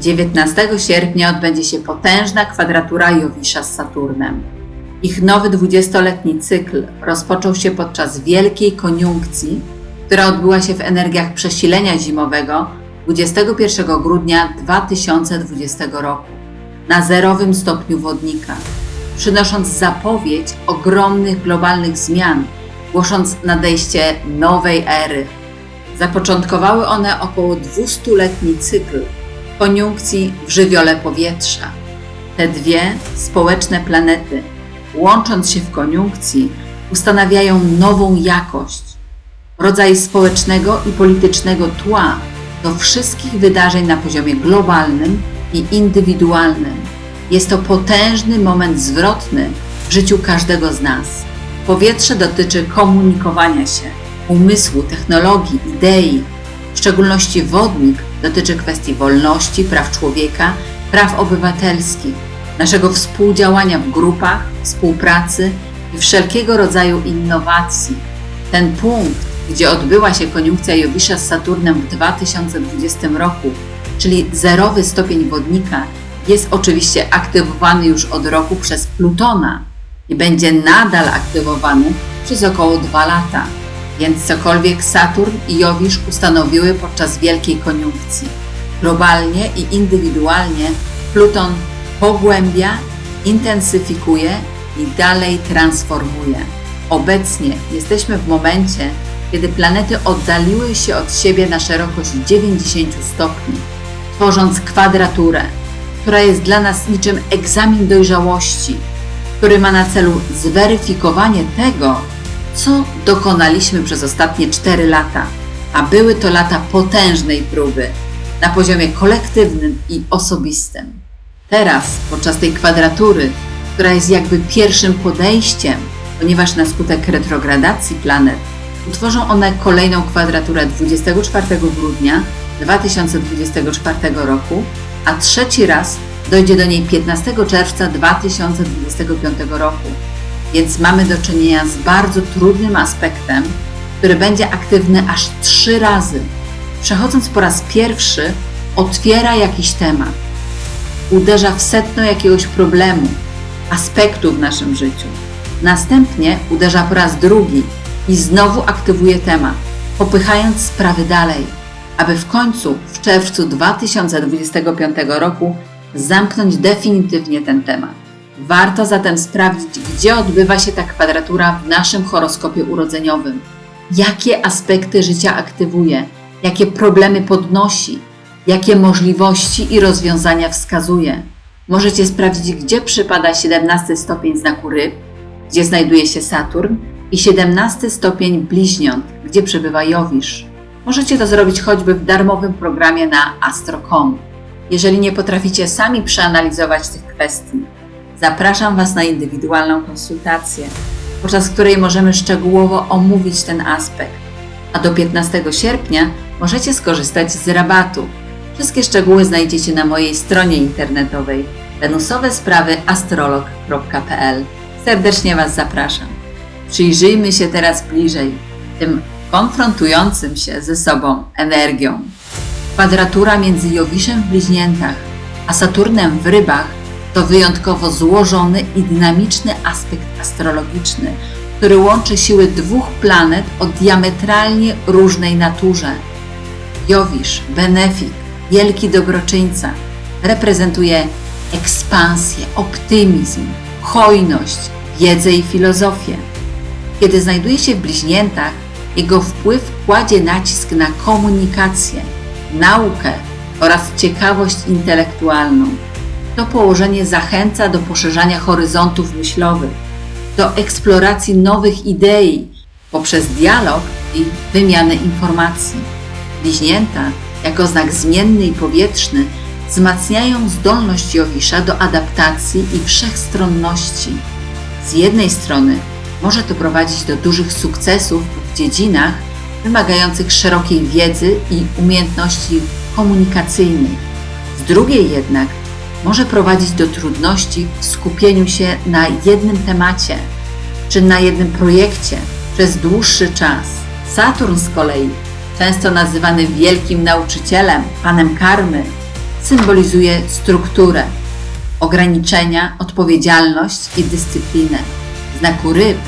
19 sierpnia odbędzie się potężna kwadratura Jowisza z Saturnem. Ich nowy 20-letni cykl rozpoczął się podczas wielkiej koniunkcji, która odbyła się w energiach przesilenia zimowego 21 grudnia 2020 roku na zerowym stopniu wodnika, przynosząc zapowiedź ogromnych globalnych zmian, głosząc nadejście nowej ery. Zapoczątkowały one około 200-letni cykl koniunkcji w żywiole powietrza. Te dwie społeczne planety, łącząc się w koniunkcji, ustanawiają nową jakość, rodzaj społecznego i politycznego tła do wszystkich wydarzeń na poziomie globalnym i indywidualnym. Jest to potężny moment zwrotny w życiu każdego z nas. Powietrze dotyczy komunikowania się, umysłu, technologii, idei. W szczególności wodnik dotyczy kwestii wolności, praw człowieka, praw obywatelskich, naszego współdziałania w grupach, współpracy i wszelkiego rodzaju innowacji. Ten punkt, gdzie odbyła się koniunkcja Jowisza z Saturnem w 2020 roku, czyli zerowy stopień wodnika, jest oczywiście aktywowany już od roku przez Plutona i będzie nadal aktywowany przez około dwa lata. Więc cokolwiek Saturn i Jowisz ustanowiły podczas wielkiej koniunkcji. Globalnie i indywidualnie Pluton pogłębia, intensyfikuje i dalej transformuje. Obecnie jesteśmy w momencie, kiedy planety oddaliły się od siebie na szerokość 90 stopni, tworząc kwadraturę, która jest dla nas niczym egzamin dojrzałości, który ma na celu zweryfikowanie tego, co dokonaliśmy przez ostatnie 4 lata, a były to lata potężnej próby na poziomie kolektywnym i osobistym. Teraz, podczas tej kwadratury, która jest jakby pierwszym podejściem, ponieważ na skutek retrogradacji planet utworzą one kolejną kwadraturę 24 grudnia 2024 roku, a trzeci raz dojdzie do niej 15 czerwca 2025 roku. Więc mamy do czynienia z bardzo trudnym aspektem, który będzie aktywny aż trzy razy. Przechodząc po raz pierwszy, otwiera jakiś temat, uderza w setno jakiegoś problemu, aspektu w naszym życiu. Następnie uderza po raz drugi i znowu aktywuje temat, popychając sprawy dalej, aby w końcu w czerwcu 2025 roku zamknąć definitywnie ten temat. Warto zatem sprawdzić, gdzie odbywa się ta kwadratura w naszym horoskopie urodzeniowym, jakie aspekty życia aktywuje, jakie problemy podnosi, jakie możliwości i rozwiązania wskazuje. Możecie sprawdzić, gdzie przypada 17 stopień znaku ryb, gdzie znajduje się Saturn i 17 stopień bliźniąt, gdzie przebywa Jowisz. Możecie to zrobić choćby w darmowym programie na astro.com. Jeżeli nie potraficie sami przeanalizować tych kwestii, zapraszam Was na indywidualną konsultację, podczas której możemy szczegółowo omówić ten aspekt. A do 15 sierpnia możecie skorzystać z rabatu. Wszystkie szczegóły znajdziecie na mojej stronie internetowej wenusowesprawy.astrolog.pl. Serdecznie Was zapraszam. Przyjrzyjmy się teraz bliżej tym konfrontującym się ze sobą energią. Kwadratura między Jowiszem w bliźniętach a Saturnem w rybach to wyjątkowo złożony i dynamiczny aspekt astrologiczny, który łączy siły dwóch planet o diametralnie różnej naturze. Jowisz, benefik, wielki dobroczyńca, reprezentuje ekspansję, optymizm, hojność, wiedzę i filozofię. Kiedy znajduje się w bliźniętach, jego wpływ kładzie nacisk na komunikację, naukę oraz ciekawość intelektualną. To położenie zachęca do poszerzania horyzontów myślowych, do eksploracji nowych idei poprzez dialog i wymianę informacji. Bliźnięta, jako znak zmienny i powietrzny, wzmacniają zdolność Jowisza do adaptacji i wszechstronności. Z jednej strony może to prowadzić do dużych sukcesów w dziedzinach wymagających szerokiej wiedzy i umiejętności komunikacyjnych. Z drugiej jednak może prowadzić do trudności w skupieniu się na jednym temacie czy na jednym projekcie przez dłuższy czas. Saturn z kolei, często nazywany wielkim nauczycielem, panem karmy, symbolizuje strukturę, ograniczenia, odpowiedzialność i dyscyplinę. W znaku ryb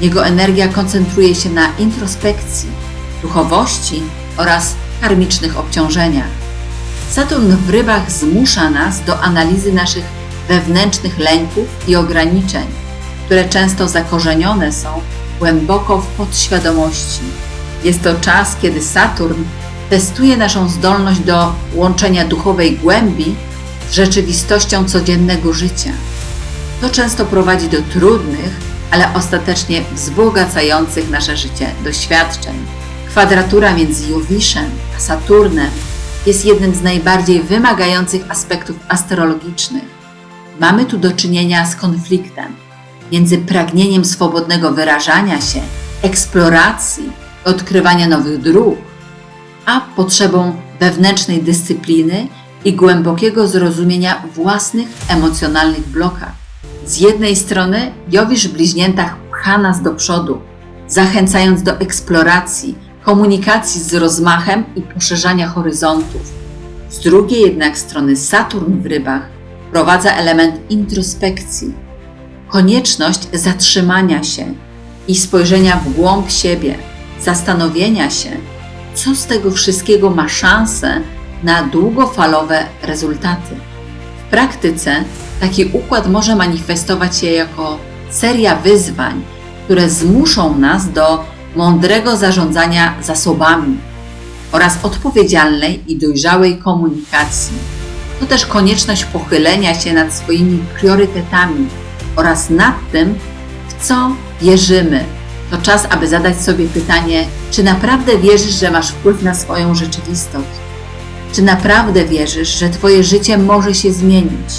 jego energia koncentruje się na introspekcji, duchowości oraz karmicznych obciążeniach. Saturn w rybach zmusza nas do analizy naszych wewnętrznych lęków i ograniczeń, które często zakorzenione są głęboko w podświadomości. Jest to czas, kiedy Saturn testuje naszą zdolność do łączenia duchowej głębi z rzeczywistością codziennego życia. To często prowadzi do trudnych, ale ostatecznie wzbogacających nasze życie doświadczeń. Kwadratura między Jowiszem a Saturnem jest jednym z najbardziej wymagających aspektów astrologicznych. Mamy tu do czynienia z konfliktem między pragnieniem swobodnego wyrażania się, eksploracji, odkrywania nowych dróg, a potrzebą wewnętrznej dyscypliny i głębokiego zrozumienia własnych emocjonalnych blokad. Z jednej strony Jowisz w bliźniętach pcha nas do przodu, zachęcając do eksploracji, komunikacji z rozmachem i poszerzania horyzontów. Z drugiej jednak strony Saturn w rybach wprowadza element introspekcji, konieczność zatrzymania się i spojrzenia w głąb siebie, zastanowienia się, co z tego wszystkiego ma szansę na długofalowe rezultaty. W praktyce taki układ może manifestować się jako seria wyzwań, które zmuszą nas do mądrego zarządzania zasobami oraz odpowiedzialnej i dojrzałej komunikacji. To też konieczność pochylenia się nad swoimi priorytetami oraz nad tym, w co wierzymy. To czas, aby zadać sobie pytanie, czy naprawdę wierzysz, że masz wpływ na swoją rzeczywistość? Czy naprawdę wierzysz, że Twoje życie może się zmienić?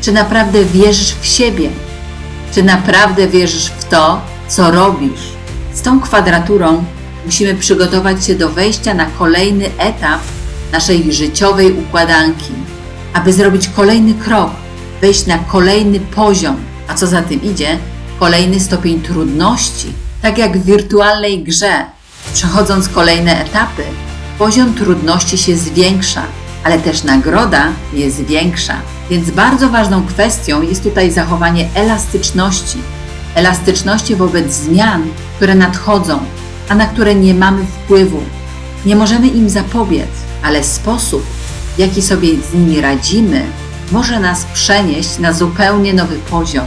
Czy naprawdę wierzysz w siebie? Czy naprawdę wierzysz w to, co robisz? Z tą kwadraturą musimy przygotować się do wejścia na kolejny etap naszej życiowej układanki, aby zrobić kolejny krok, wejść na kolejny poziom, a co za tym idzie, kolejny stopień trudności. Tak jak w wirtualnej grze, przechodząc kolejne etapy, poziom trudności się zwiększa, ale też nagroda jest większa. Więc bardzo ważną kwestią jest tutaj zachowanie elastyczności. Elastyczności wobec zmian, które nadchodzą, a na które nie mamy wpływu. Nie możemy im zapobiec, ale sposób, w jaki sobie z nimi radzimy, może nas przenieść na zupełnie nowy poziom.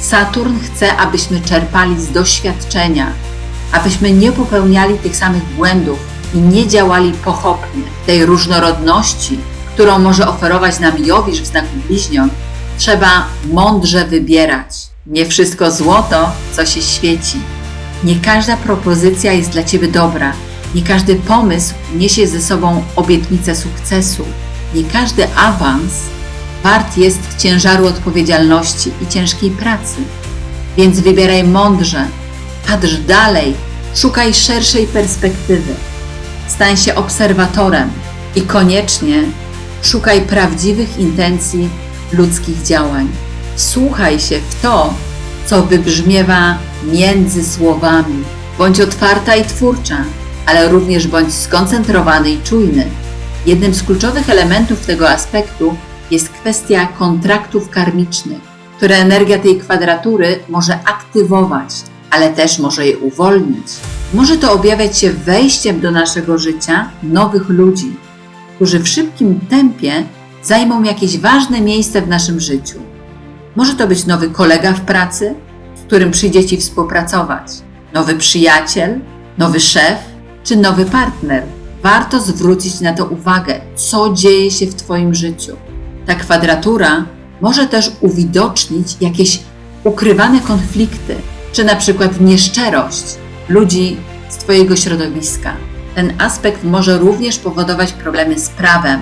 Saturn chce, abyśmy czerpali z doświadczenia, abyśmy nie popełniali tych samych błędów i nie działali pochopnie. Tej różnorodności, którą może oferować nam Jowisz w znaku bliźniąt, trzeba mądrze wybierać. Nie wszystko złoto, co się świeci. Nie każda propozycja jest dla Ciebie dobra. Nie każdy pomysł niesie ze sobą obietnicę sukcesu. Nie każdy awans wart jest ciężaru odpowiedzialności i ciężkiej pracy. Więc wybieraj mądrze, patrz dalej, szukaj szerszej perspektywy. Stań się obserwatorem i koniecznie szukaj prawdziwych intencji ludzkich działań. Słuchaj się w to, co wybrzmiewa między słowami. Bądź otwarta i twórcza, ale również bądź skoncentrowany i czujny. Jednym z kluczowych elementów tego aspektu jest kwestia kontraktów karmicznych, które energia tej kwadratury może aktywować, ale też może je uwolnić. Może to objawiać się wejściem do naszego życia nowych ludzi, którzy w szybkim tempie zajmą jakieś ważne miejsce w naszym życiu. Może to być nowy kolega w pracy, którym przyjdzie Ci współpracować, nowy przyjaciel, nowy szef czy nowy partner. Warto zwrócić na to uwagę, co dzieje się w Twoim życiu. Ta kwadratura może też uwidocznić jakieś ukrywane konflikty, czy na przykład nieszczerość ludzi z Twojego środowiska. Ten aspekt może również powodować problemy z prawem,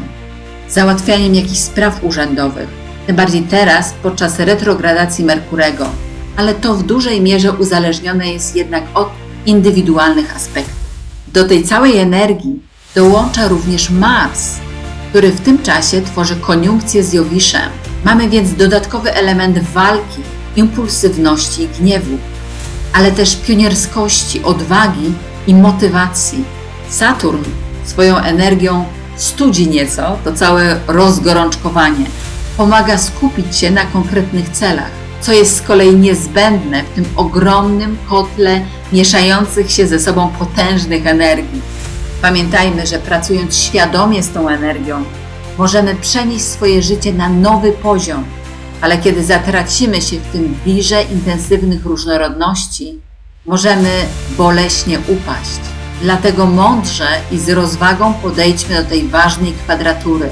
załatwianiem jakichś spraw urzędowych, tym bardziej teraz podczas retrogradacji Merkurego, ale to w dużej mierze uzależnione jest jednak od indywidualnych aspektów. Do tej całej energii dołącza również Mars, który w tym czasie tworzy koniunkcję z Jowiszem. Mamy więc dodatkowy element walki, impulsywności i gniewu, ale też pionierskości, odwagi i motywacji. Saturn swoją energią studzi nieco to całe rozgorączkowanie. Pomaga skupić się na konkretnych celach, co jest z kolei niezbędne w tym ogromnym kotle mieszających się ze sobą potężnych energii. Pamiętajmy, że pracując świadomie z tą energią, możemy przenieść swoje życie na nowy poziom, ale kiedy zatracimy się w tym wirze intensywnych różnorodności, możemy boleśnie upaść. Dlatego mądrze i z rozwagą podejdźmy do tej ważnej kwadratury,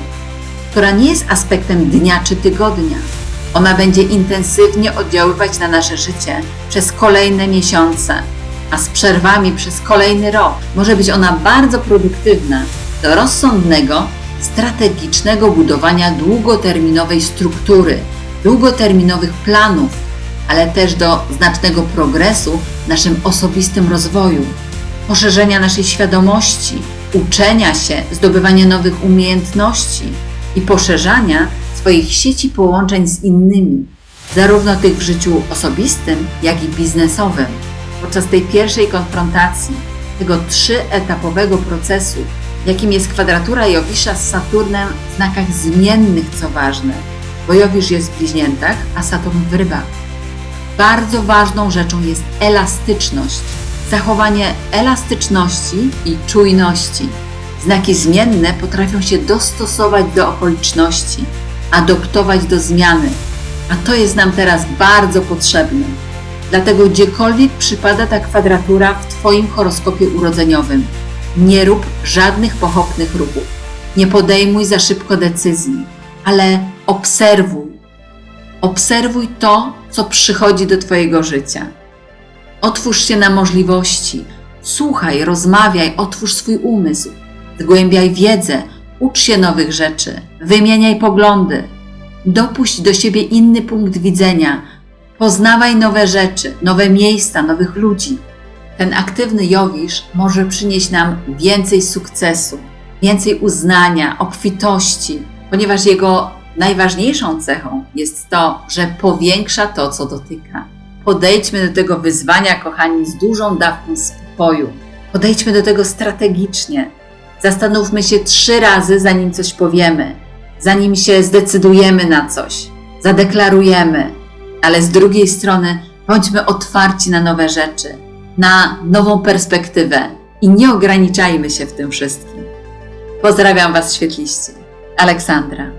która nie jest aspektem dnia czy tygodnia. Ona będzie intensywnie oddziaływać na nasze życie przez kolejne miesiące, a z przerwami przez kolejny rok. Może być ona bardzo produktywna do rozsądnego, strategicznego budowania długoterminowej struktury, długoterminowych planów, ale też do znacznego progresu w naszym osobistym rozwoju, poszerzenia naszej świadomości, uczenia się, zdobywania nowych umiejętności i poszerzania swoich sieci połączeń z innymi, zarówno tych w życiu osobistym, jak i biznesowym. Podczas tej pierwszej konfrontacji, tego trzyetapowego procesu, jakim jest kwadratura Jowisza z Saturnem w znakach zmiennych, co ważne, bo Jowisz jest w bliźniętach, a Saturn w rybach. Bardzo ważną rzeczą jest elastyczność, zachowanie elastyczności i czujności. Znaki zmienne potrafią się dostosować do okoliczności, adoptować do zmiany, a to jest nam teraz bardzo potrzebne. Dlatego gdziekolwiek przypada ta kwadratura w Twoim horoskopie urodzeniowym, nie rób żadnych pochopnych ruchów. Nie podejmuj za szybko decyzji, ale obserwuj. Obserwuj to, co przychodzi do Twojego życia. Otwórz się na możliwości. Słuchaj, rozmawiaj, otwórz swój umysł. Zgłębiaj wiedzę, ucz się nowych rzeczy, wymieniaj poglądy. Dopuść do siebie inny punkt widzenia. Poznawaj nowe rzeczy, nowe miejsca, nowych ludzi. Ten aktywny jowisz może przynieść nam więcej sukcesu, więcej uznania, obfitości, ponieważ jego najważniejszą cechą jest to, że powiększa to, co dotyka. Podejdźmy do tego wyzwania, kochani, z dużą dawką spokoju. Podejdźmy do tego strategicznie. Zastanówmy się trzy razy, zanim coś powiemy, zanim się zdecydujemy na coś, zadeklarujemy, ale z drugiej strony bądźmy otwarci na nowe rzeczy, na nową perspektywę i nie ograniczajmy się w tym wszystkim. Pozdrawiam Was świetliście. Aleksandra.